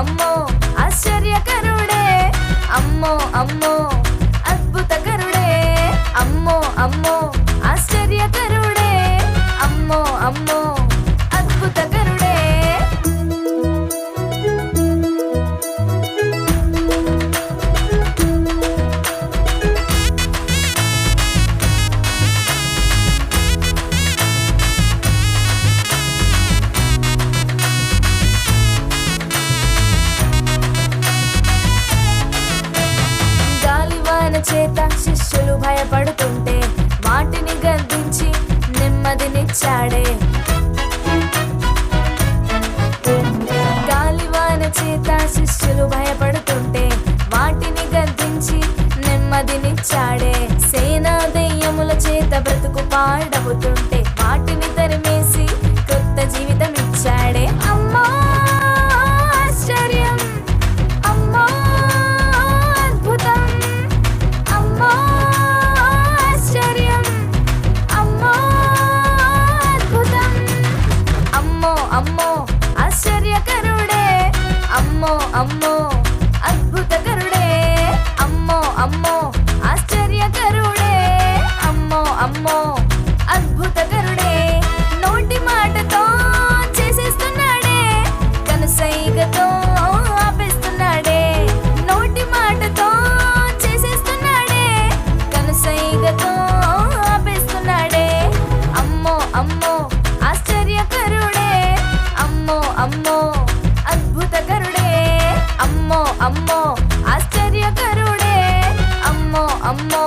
అమ్మో ఆశ్చర్యకరుడే. అమ్మో అమ్మో అద్భుతకరుడే. అమ్మో అమ్మో ఆశ్చర్యకరుడే. అమ్మో అమ్మో గాయపడుతుంటే భయపడుతుంటే వాటిని గద్దించి నెమ్మదినిచ్చాడే. గాలివాన చేత శిష్యులు భయపడుతుంటే వాటిని గద్దించి నెమ్మదినిచ్చాడే. సేనా దెయ్యముల చేత బ్రతుకు పాడవుతుంటే అద్భుత కరుడే మాటతో చేసేస్తున్నాడే ఆపేస్తున్నాడే నోటి మాటతో చేసేస్తున్నాడే ఆపేస్తున్నాడే. అమ్మో అమ్మో అమ్మో అద్భుత కరుడే అమ్మో అమ్మో ఆశ్చర్యకరుడే అమ్మో అమ్మో